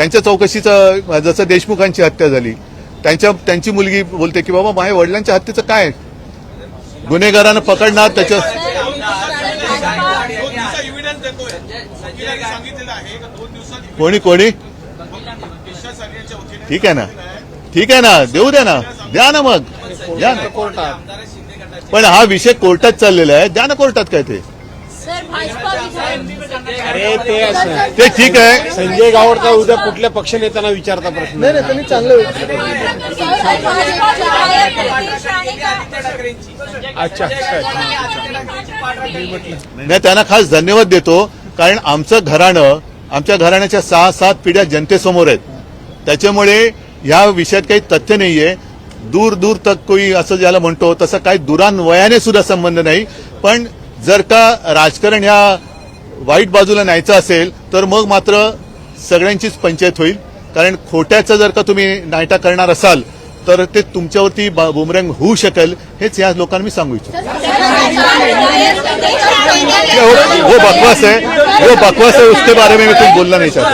त्यांच्या चौकशीचं जसं देशमुखांची हत्या झाली त्यांच्या त्यांची मुलगी बोलते की बाबा माझ्या वडिलांच्या हत्येचं काय आहे? गुन्हेगारांना पकडणार त्याच्या कोणी कोणी? ठीक आहे ना. ठीक आहे ना. देऊ द्या ना. द्या ना मग. द्या ना. पण हा विषय कोर्टात चाललेला आहे. द्या ना कोर्टात काय ते. सर भाजपा विधान अरे ते असं. ते ठीक आहे. संजय गावडचा उद्या कुठल्या पक्षनेत्यांना विचारता प्रश्न? नाही नाही त्यांनी चांगलं अच्छा. त्यांना खास धन्यवाद देतो कारण आमचं घराणं आमच्या घराण्याच्या सहा सात पिढ्या जनतेसमोर आहेत. त्याच्यामुळे या विषयात काही तथ्य नाहीये. दूर दूर तक कोई असं ज्याला म्हणतो तसं काही दुरान्वयाने सुद्धा संबंध नाही. पण जर का राजकारण ह्या वाईट बाजूला न्यायचं असेल तर मग मात्र सगळ्यांचीच पंचायत होईल. कारण खोट्याचं जर का तुम्ही नायटा करणार असाल तर ते तुमच्यावरती बा- बुमरंग होऊ शकेल हेच या लोकांना मी सांगू इच्छितो. वो बकवास है वो हो, बकवास है उसके बारे में मैं कुछ बोलना नहीं चाहता.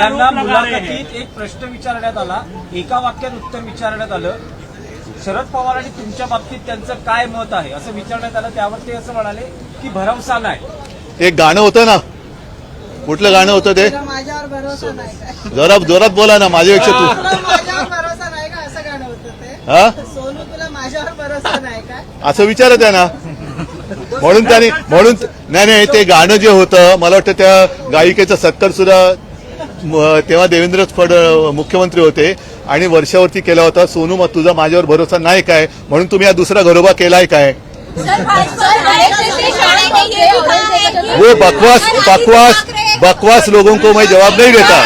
यांना मुलाखतीत एक प्रश्न विचारण्यात आला. एका वाक्यात उत्तर विचारण्यात आलं. शरद पवार आणि तुमच्या बाबतीत त्यांचं काय मत आहे? असं विचारण्यात आलं त्यावर ते असं म्हणाले की भरवसा नाही. एक गाणं होतं ना? कुठलं गाणं होतं ते? माझ्यावर भरोसा नाही काय जरा जोरात बोला ना माझ्यापेक्षा तू. असं गाणं होतं ते. हा? सोनू तुला माझ्यावर भरोसा नाही काय असं विचारत आहे ना? म्हणून त्याने म्हणून नाही नाही ते गाणं जे होतं मला वाटतं त्या गायिकेचा सत्कार सुद्धा तेव्हा देवेंद्र फड मुख्यमंत्री होते आणि वर्षावरती केला होता सोनू मग तुझा माझ्यावर भरोसा नाही काय म्हणून तुम्ही हा दुसरा घरोबा केलाय काय वो बकवास बकवास बकवास लोगों को मैं जवाब नहीं देता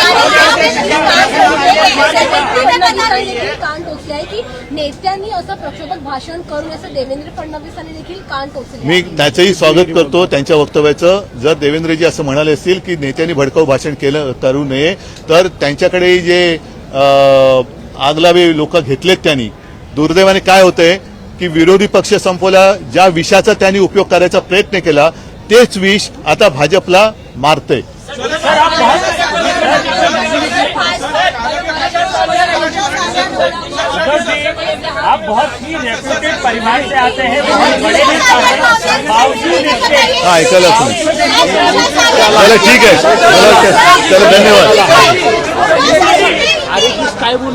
नेत्यांनी असं प्रक्षोभक भाषण करून असं देवेंद्र फडणवीसांनी देखील कान टोचले मी त्याचंही स्वागत करतो त्यांच्या वक्तव्याचं. जर देवेंद्रजी असं म्हणाले असतील की नेत्यांनी भडकाऊ भाषण केलं करू नये तर त्यांच्याकडे जे आगलावे लोक घेतलेत त्यांनी दुर्दैवाने काय होतंय की विरोधी पक्ष संपवला ज्या विषाचा त्यांनी उपयोग करायचा प्रयत्न केला तेच विष आता भाजपला मारतंय. आप बहुत ही रेप्यूटेड परिवार से आते हैं बहुत बड़े नेता हैं बावजूद इसके हा चलो ठीक है। चला चला धन्यवाद। अरे बोल